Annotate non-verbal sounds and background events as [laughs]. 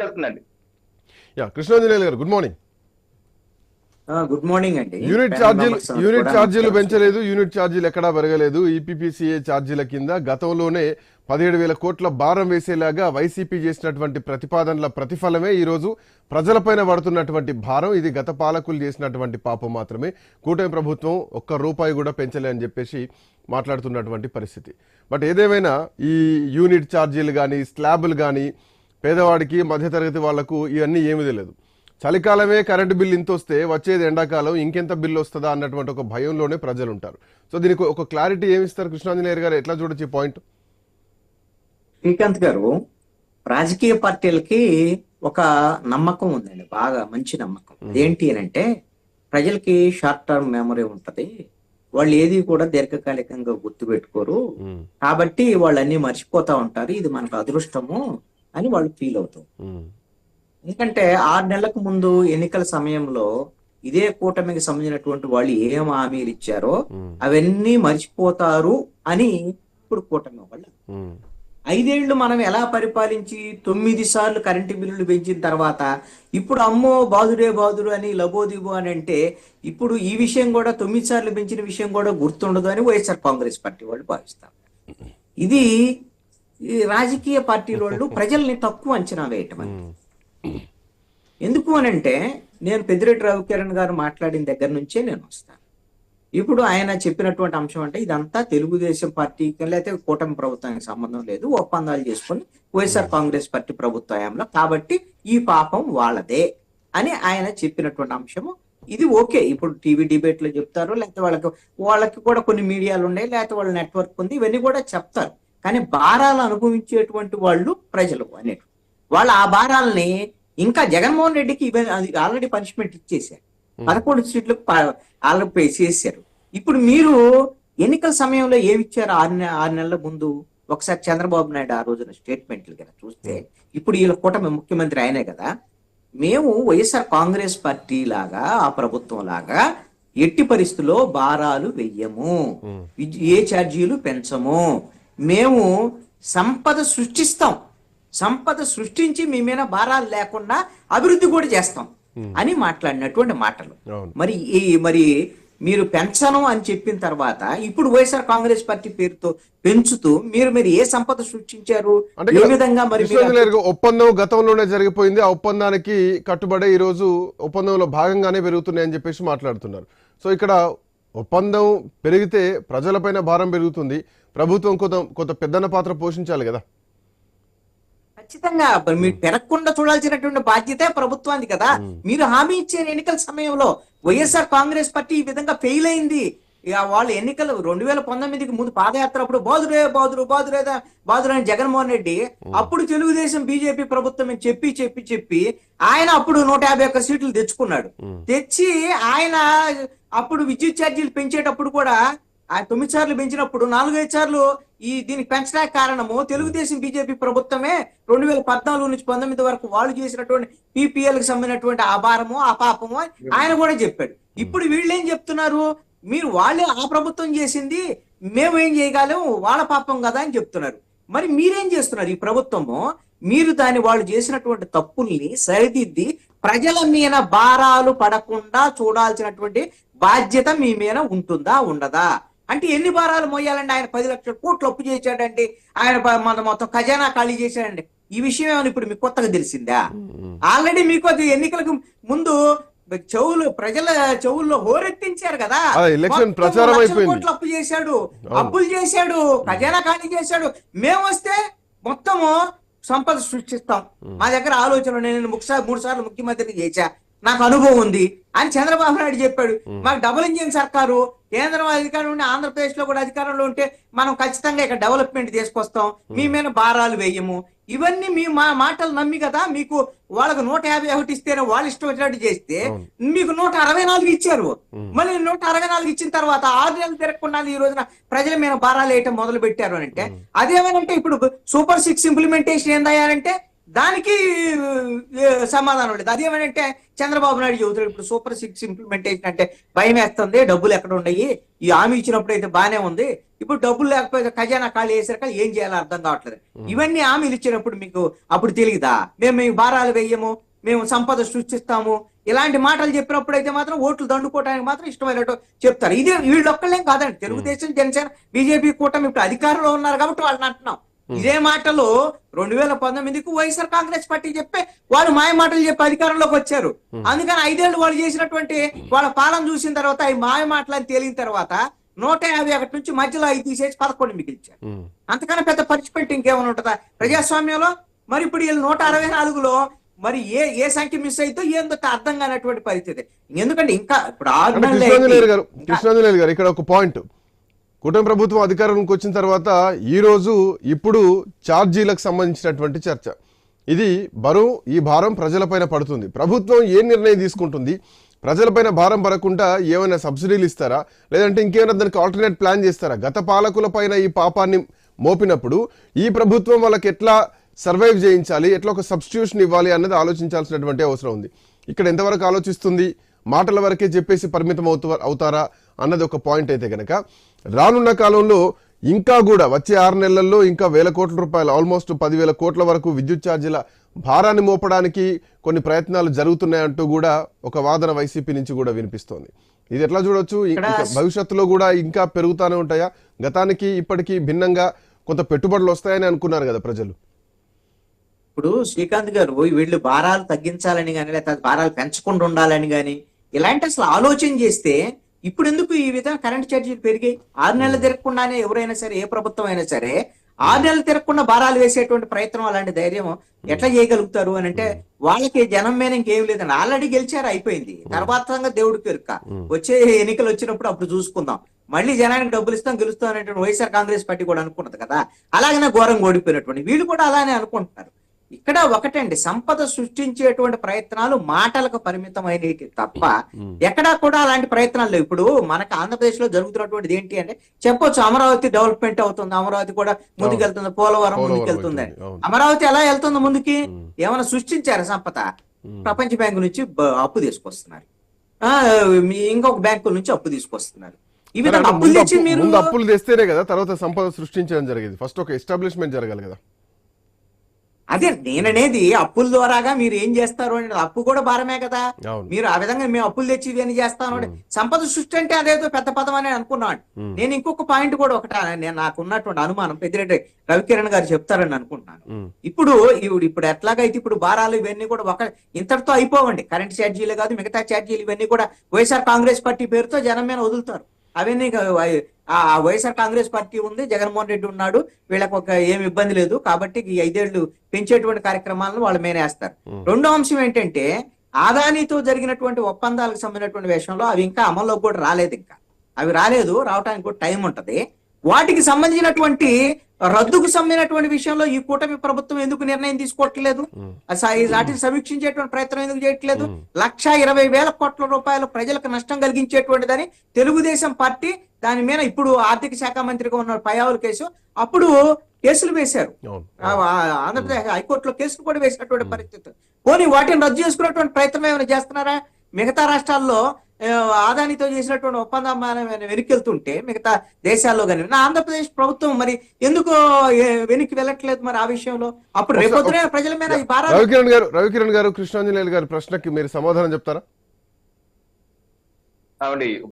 వెళ్తుందండి యా కృష్ణాంజనేయులు గారు good morning. Good morning అండి. యూనిట్ ఛార్జీలు యూనిట్ ఛార్జీలు. పెంచలేదు యూనిట్ ఛార్జీలు ఎక్కడా పెరగలేదు. ఈపీపీసీఏ ఛార్జీల కింద గతంలోనే పదిహేడు వేల కోట్ల భారం వేసేలాగా వైసీపీ చేసినటువంటి ప్రతిపాదనల ప్రతిఫలమే ఈ రోజు ప్రజలపైన పడుతున్నటువంటి భారం. ఇది గత పాలకులు చేసినటువంటి పాపం మాత్రమే. కూటమి ప్రభుత్వం ఒక్క రూపాయి కూడా పెంచలే అని చెప్పేసి మాట్లాడుతున్నటువంటి పరిస్థితి. బట్ ఏదేమైనా ఈ యూనిట్ ఛార్జీలు కానీ స్లాబులు కానీ పేదవాడికి మధ్యతరగతి వాళ్ళకు ఇవన్నీ ఏమీ తెలియదు. చలికాలమే కరెంటు బిల్ ఇంత వస్తే వచ్చేది ఎండాకాలం ఇంకెంత బిల్లు వస్తుందా అన్నటువంటి ఒక భయంలోనే ప్రజలు ఉంటారు సో దీనికి ఒక క్లారిటీ ఏమిస్తారు కృష్ణాంజనేయర్ గారు? ఎట్లా చూడొచ్చు ఈ పాయింట్? శ్రీకాంత్ గారు రాజకీయ పార్టీలకి ఒక నమ్మకం ఉందండి. బాగా మంచి నమ్మకం. ఏంటి అని అంటే ప్రజలకి షార్ట్ టర్మ్ మెమరీ ఉంటది. వాళ్ళు ఏది కూడా దీర్ఘకాలికంగా గుర్తుపెట్టుకోరు. కాబట్టి వాళ్ళు అన్ని మర్చిపోతా ఉంటారు. ఇది మనకు అదృష్టము. అని వాళ్ళు ఫీల్ అవుతారు ఎందుకంటే ఆరు నెలలకు ముందు ఎన్నికల సమయంలో ఇదే కూటమికి సంబంధించినటువంటి వాళ్ళు ఏం హామీలు ఇచ్చారో అవన్నీ మర్చిపోతారు అని ఇప్పుడు కూటమి వాళ్ళు ఐదేళ్ళు మనం ఎలా పరిపాలించి తొమ్మిది సార్లు కరెంటు బిల్లులు పెంచిన తర్వాత ఇప్పుడు అమ్మో బాదుడే బాదుడు అని లబోదిబో అని అంటే ఇప్పుడు ఈ విషయం కూడా తొమ్మిది సార్లు పెంచిన విషయం కూడా గుర్తుండదు అని వైఎస్ఆర్ కాంగ్రెస్ పార్టీ వాళ్ళు భావిస్తారు. ఇది ఈ రాజకీయ పార్టీల వాళ్ళు [laughs] ప్రజల్ని తక్కువ అంచనా వేయటం అనేది. ఎందుకు అని అంటే నేను పెద్దిరెడ్డి రవికిరణ్ గారు మాట్లాడిన దగ్గర నుంచే నేను వస్తాను. ఇప్పుడు ఆయన చెప్పినటువంటి అంశం అంటే ఇదంతా తెలుగుదేశం పార్టీకి లేకపోతే కూటమి ప్రభుత్వానికి సంబంధం లేదు ఒప్పందాలు చేసుకొని వైఎస్ఆర్ కాంగ్రెస్ పార్టీ ప్రభుత్వంలో కాబట్టి ఈ పాపం వాళ్ళదే అని ఆయన చెప్పినటువంటి అంశము. ఇది ఓకే. ఇప్పుడు టీవీ డిబేట్లో చెప్తారు లేకపోతే వాళ్ళకి వాళ్ళకి కూడా కొన్ని మీడియాలు ఉన్నాయి లేకపోతే వాళ్ళ నెట్వర్క్ ఉంది ఇవన్నీ కూడా చెప్తారు. కానీ భారాలు అనుభవించేటువంటి వాళ్ళు ప్రజలు అనేటు వాళ్ళు ఆ భారాలని ఇంకా జగన్మోహన్ రెడ్డికి ఆల్రెడీ పనిష్మెంట్ ఇచ్చేసారు పదకొండు సీట్లకు ఆల్రెడీ పే చేశారు. ఇప్పుడు మీరు ఎన్నికల సమయంలో ఏమి ఇచ్చారు ఆరు ఆరు నెలల ముందు? ఒకసారి చంద్రబాబు నాయుడు ఆ రోజున స్టేట్మెంట్లు కదా చూస్తే ఇప్పుడు వీళ్ళ కూటమి ముఖ్యమంత్రి ఆయనే కదా. మేము వైఎస్ఆర్ కాంగ్రెస్ పార్టీ లాగా ఆ ప్రభుత్వం లాగా ఎట్టి పరిస్థితుల్లో భారాలు వెయ్యము. ఏ ఛార్జీలు పెంచము. మేము సంపద సృష్టిస్తాం. సంపద సృష్టించి మీ మీద భారాలు లేకుండా అభివృద్ధి కూడా చేస్తాం అని మాట్లాడినటువంటి మాటలు. మరి ఈ మరి మీరు పెంచను అని చెప్పిన తర్వాత ఇప్పుడు వైఎస్ఆర్ కాంగ్రెస్ పార్టీ పేరుతో పెంచుతూ మీరు మీరు ఏ సంపద సృష్టించారు? ఏ విధంగా మరి ఒప్పందం గతంలోనే జరిగిపోయింది. ఆ ఒప్పందానికి కట్టుబడే ఈ రోజు ఒప్పందంలో భాగంగానే పెరుగుతున్నాయని చెప్పేసి మాట్లాడుతున్నారు. సో ఇక్కడ ఒప్పందం పెరిగితే ప్రజలపైన భారం పెరుగుతుంది. ప్రభుత్వం కొంత కొంత పెద్దన్న పాత్ర పోషించాలి కదా. ఖచ్చితంగా మరి పెరగకుండా చూడాల్సినటువంటి బాధ్యత ప్రభుత్వానికి కదా. మీరు హామీ ఇచ్చారు ఎన్నికల సమయంలో వైఎస్ఆర్ కాంగ్రెస్ పార్టీ ఈ విధంగా ఫెయిల్ అయింది. ఇక వాళ్ళు ఎన్నికలు రెండు వేల పంతొమ్మిదికి ముందు పాదయాత్ర అప్పుడు బాదురే బాదురు బాదురే బాదురు అని జగన్మోహన్ రెడ్డి అప్పుడు తెలుగుదేశం బీజేపీ ప్రభుత్వం చెప్పి చెప్పి చెప్పి ఆయన అప్పుడు నూట యాభై ఒక్క సీట్లు తెచ్చుకున్నాడు. తెచ్చి ఆయన అప్పుడు విద్యుత్ ఛార్జీలు పెంచేటప్పుడు కూడా ఆ తొమ్మిది సార్లు పెంచినప్పుడు నాలుగైదు సార్లు ఈ దీనికి పెంచడానికి కారణము తెలుగుదేశం బీజేపీ ప్రభుత్వమే రెండు వేల పద్నాలుగు నుంచి పంతొమ్మిది వరకు వాళ్ళు చేసినటువంటి పీపీఎల్కి సంబంధించినటువంటి ఆ భారము ఆ పాపము అని ఆయన కూడా చెప్పాడు. ఇప్పుడు వీళ్ళు ఏం చెప్తున్నారు? మీరు వాళ్ళే ఆ ప్రభుత్వం చేసింది మేము ఏం చేయగలం వాళ్ళ పాపం కదా అని చెప్తున్నారు. మరి మీరేం చేస్తున్నారు ఈ ప్రభుత్వము? మీరు దాని వాళ్ళు చేసినటువంటి తప్పుల్ని సరిదిద్ది ప్రజల మీద భారాలు పడకుండా చూడాల్సినటువంటి బాధ్యత మీ మీద ఉంటుందా ఉండదా? అంటే ఎన్ని భారాలు మోయాలండి? ఆయన పది లక్షల కోట్లు అప్పు చేశాడండి. ఆయన మన మొత్తం ఖజానా ఖాళీ చేశాడండి. ఈ విషయం ఏమైనా ఇప్పుడు మీకు కొత్తగా తెలిసిందా? ఆల్రెడీ మీకు అది ఎన్నికలకు ముందు చెవులు ప్రజల చెవుల్లో హోరెత్తించారు కదా. కోట్లు అప్పు చేశాడు. అప్పులు చేశాడు. ఖజానా ఖాళీ చేశాడు. మేము వస్తే మొత్తము సంపద సృష్టిస్తాం. మా దగ్గర ఆలోచన. నేను ముఖ్య మూడు సార్లు ముఖ్యమంత్రిని చేశా. నాకు అనుభవం ఉంది అని చంద్రబాబు నాయుడు చెప్పాడు. మాకు డబుల్ ఇంజిన్ సర్కారు కేంద్రం అధికారం ఉండి ఆంధ్రప్రదేశ్లో కూడా అధికారంలో ఉంటే మనం ఖచ్చితంగా ఇక్కడ డెవలప్మెంట్ తీసుకొస్తాం. మీ మీద భారాలు వేయము. ఇవన్నీ మీ మా మాటలు నమ్మి కదా మీకు వాళ్ళకు నూట యాభై ఒకటి ఇస్తేనే వాళ్ళు ఇష్టం వచ్చినట్టు చేస్తే మీకు నూట అరవై నాలుగు ఇచ్చారు. మళ్ళీ నూట అరవై నాలుగు ఇచ్చిన తర్వాత ఆరు నెలలు తిరగకుండా ఈ రోజున ప్రజల మీద భారాలు వేయటం మొదలు పెట్టారు అని అంటే అదేమనంటే ఇప్పుడు సూపర్ సిక్స్ ఇంప్లిమెంటేషన్ ఏందయ్యారంటే దానికి సమాధానం లేదు. అదేమనంటే చంద్రబాబు నాయుడు చెబుతాడు ఇప్పుడు సూపర్ సిక్స్ ఇంప్లిమెంటేషన్ అంటే భయం వేస్తుంది డబ్బులు ఎక్కడ ఉన్నాయి? ఈ హామీ ఇచ్చినప్పుడు అయితే బానే ఉంది. ఇప్పుడు డబ్బులు లేకపోతే ఖజానా ఖాళీ చేసాక ఏం చేయాలో అర్థం కావట్లేదు. ఇవన్నీ హామీలు ఇచ్చినప్పుడు మీకు అప్పుడు తెలియదా? మేము మీ భారాలు వేయము మేము సంపద సృష్టిస్తాము. ఇలాంటి మాటలు చెప్పినప్పుడు అయితే మాత్రం ఓట్లు దండుకోవడానికి మాత్రం ఇష్టమైనట్టు చెప్తారు. ఇదే వీళ్ళు ఒక్కళ్ళేం కాదండి. తెలుగుదేశం జనసేన బీజేపీ కూటమి ఇప్పుడు అధికారంలో ఉన్నారు కాబట్టి వాళ్ళని అంటున్నాం. ఇదే మాటలు రెండు వేల పంతొమ్మిదికి వైఎస్ఆర్ కాంగ్రెస్ పార్టీ చెప్పే వాళ్ళు మాయ మాటలు చెప్పి అధికారంలోకి వచ్చారు. అందుకని ఐదేళ్ళు వాళ్ళు చేసినటువంటి వాళ్ళ పాలన చూసిన తర్వాత ఈ మాయ మాటలు అని తేలిన తర్వాత నూట యాభై ఒకటి నుంచి మధ్యలో ఐదు తీసేసి పదకొండు మిగిల్చారు. అంతకన్నా పెద్ద పనిష్మెంట్ ఇంకేమైనా ఉంటుందా? ప్రజాస్వామ్యంలో మరి ఇప్పుడు వీళ్ళు నూట అరవై నాలుగులో మరి ఏ ఏ సంఖ్య మిస్ అయితే ఏందో అర్థం కానటువంటి పరిస్థితి. ఎందుకంటే ఇంకా ఇప్పుడు గారు ఇక్కడ ఒక పాయింట్ కూటమి ప్రభుత్వం అధికారంలోకి వచ్చిన తర్వాత ఈరోజు ఇప్పుడు ఛార్జీలకు సంబంధించినటువంటి చర్చ. ఇది బరువు ఈ భారం ప్రజలపైన పడుతుంది. ప్రభుత్వం ఏ నిర్ణయం తీసుకుంటుంది? ప్రజలపైన భారం పడకుండా ఏమైనా సబ్సిడీలు ఇస్తారా? లేదంటే ఇంకేమైనా దానికి ఆల్టర్నేట్ ప్లాన్ చేస్తారా? గత పాలకుల పైన ఈ పాపాన్ని మోపినప్పుడు ఈ ప్రభుత్వం వాళ్ళకి ఎట్లా సర్వైవ్ చేయించాలి? ఎట్లా ఒక సబ్స్టిట్యూషన్ ఇవ్వాలి అన్నది ఆలోచించాల్సినటువంటి అవసరం ఉంది. ఇక్కడ ఎంతవరకు ఆలోచిస్తుంది? మాటల వరకే చెప్పేసి పరిమితం అవుతు అవుతారా అన్నది ఒక పాయింట్ అయితే కనుక రానున్న కాలంలో ఇంకా కూడా వచ్చే ఆరు నెలల్లో ఇంకా వేల కోట్ల రూపాయలు ఆల్మోస్ట్ పదివేల కోట్ల వరకు విద్యుత్ ఛార్జీల భారాన్ని మోపడానికి కొన్ని ప్రయత్నాలు జరుగుతున్నాయంటూ కూడా ఒక వాదన వైసీపీ నుంచి కూడా వినిపిస్తోంది. ఇది ఎట్లా చూడొచ్చు? భవిష్యత్తులో కూడా ఇంకా పెరుగుతానే ఉంటాయా? గతానికి ఇప్పటికీ భిన్నంగా కొంత పెట్టుబడులు వస్తాయని అనుకున్నారు కదా ప్రజలు. ఇప్పుడు శ్రీకాంత్ గారు వీళ్ళు భారాలు తగ్గించాలని కానీ లేకపోతే భారాలు పెంచకుండా ఉండాలని కానీ ఇలాంటి అసలు ఆలోచన చేస్తే ఇప్పుడు ఎందుకు ఈ విధంగా కరెంట్ ఛార్జీలు పెరిగాయి? ఆరు నెలలు తిరగకుండానే ఎవరైనా సరే ఏ ప్రభుత్వం అయినా సరే ఆరు నెలలు తిరగకుండా భారాలు వేసేటువంటి ప్రయత్నం అలాంటి ధైర్యం ఎట్లా చేయగలుగుతారు అని అంటే వాళ్ళకి జనం మీద ఇంకేం లేదండి. ఆల్రెడీ గెలిచారు అయిపోయింది. తర్వాత సంగతి దేవుడికి ఎరుక వచ్చే ఎన్నికలు వచ్చినప్పుడు అప్పుడు చూసుకుందాం. మళ్ళీ జనానికి డబ్బులు ఇస్తాం గెలుస్తాం అనేటువంటి వైఎస్ఆర్ కాంగ్రెస్ పార్టీ కూడా అనుకున్నది కదా. అలాగనే ఘోరంగా ఓడిపోయినటువంటి వీళ్ళు కూడా అలానే అనుకుంటున్నారు. ఇక్కడ ఒకటండి సంపద సృష్టించేటువంటి ప్రయత్నాలు మాటలకు పరిమితమైనవి తప్ప ఎక్కడా కూడా అలాంటి ప్రయత్నాలు లేవు. ఇప్పుడు మనకు ఆంధ్రప్రదేశ్లో జరుగుతున్నటువంటిది ఏంటి అంటే చెప్పొచ్చు అమరావతి డెవలప్మెంట్ అవుతుంది అమరావతి కూడా ముందుకెళ్తుంది పోలవరం పోలవరం ముందుకెళ్తుంది. అవుతుంది, అవును. అమరావతి ఎలా వెళ్తుంది ముందుకి. ఏమైనా సృష్టించారు సంపద. ప్రపంచ బ్యాంకు నుంచి అప్పు తీసుకొస్తున్నారు. ఇంకొక బ్యాంకు నుంచి అప్పు తీసుకొస్తున్నారు. ఈ విధంగా అంటే అప్పులు తెచ్చి మీరు? అప్పులు తెస్తేనే కదా తర్వాత సంపద సృష్టించడం జరిగేది. ఫస్ట్ ఒక ఎస్టాబ్లిష్మెంట్ జరగాలి కదా. అదే నేననేది అప్పుల ద్వారాగా మీరు ఏం చేస్తారు అనేది అప్పు కూడా భారమే కదా. మీరు ఆ విధంగా మేము అప్పులు తెచ్చి ఇవన్నీ చేస్తాను అంటే సంపద సృష్టి అంటే అదేదో పెద్ద పదం అని అనుకున్నాను. నేను ఇంకొక పాయింట్ కూడా ఒకట నేను నాకు ఉన్నటువంటి అనుమానం పెద్దిరెడ్డి రవికిరణ్ గారు చెప్తారని అనుకుంటున్నాను. ఇప్పుడు ఇప్పుడు ఇప్పుడు ఎట్లాగైతే ఇప్పుడు భారాలు ఇవన్నీ కూడా ఒక ఇంతటితో అయిపోవండి. కరెంట్ ఛార్జీలు కాదు మిగతా ఛార్జీలు ఇవన్నీ కూడా వైఎస్ఆర్ కాంగ్రెస్ పార్టీ పేరుతో జనం మీద వదులుతారు. అవన్నీ ఆ వైఎస్ఆర్ కాంగ్రెస్ పార్టీ ఉంది జగన్మోహన్ రెడ్డి ఉన్నాడు వీళ్ళకి ఒక ఏమి ఇబ్బంది లేదు కాబట్టి ఈ ఐదేళ్ళు పెంచేటువంటి కార్యక్రమాలను వాళ్ళ ఉమ్. రెండో అంశం ఏంటంటే ఆదానితో జరిగినటువంటి ఒప్పందాలకు సంబంధించినటువంటి విషయంలో అవి ఇంకా అమల్లోకి కూడా రాలేదు ఇంకా. అవి రాలేదు రావడానికి కూడా టైం ఉంటది. వాటికి సంబంధించినటువంటి రద్దుకు సంబంధించినటువంటి విషయంలో ఈ కూటమి ప్రభుత్వం ఎందుకు నిర్ణయం తీసుకోవట్లేదు? వాటిని సమీక్షించేటువంటి ప్రయత్నం ఎందుకు చేయట్లేదు. లక్ష ఇరవై వేల కోట్ల రూపాయలు ప్రజలకు నష్టం కలిగించేటువంటిదని తెలుగుదేశం పార్టీ దాని మీద ఇప్పుడు ఆర్థిక శాఖ మంత్రిగా ఉన్న పయావుల కేసు అప్పుడు కేసులు వేశారు. ఆంధ్రప్రదేశ్ హైకోర్టులో కేసులు కూడా వేసినటువంటి పరిస్థితి. పోనీ వాటిని రద్దు చేసుకున్నటువంటి ప్రయత్నం ఏమైనా చేస్తున్నారా? మిగతా రాష్ట్రాల్లో ఆదానితో చేసినటువంటి ఒప్పందం వెనక్కి మిగతా దేశాల్లో కానీ నా ఆంధ్రప్రదేశ్ ప్రభుత్వం మరి ఎందుకు వెనక్కి వెళ్ళట్లేదు మరి ఆ విషయంలో? అప్పుడు రేపొద్దున ప్రజల మీద రవికిరణ్ గారు రవికిరణ్ గారు కృష్ణాంజనేయులు గారి ప్రశ్నకి మీరు సమాధానం చెప్తారా? అవునండి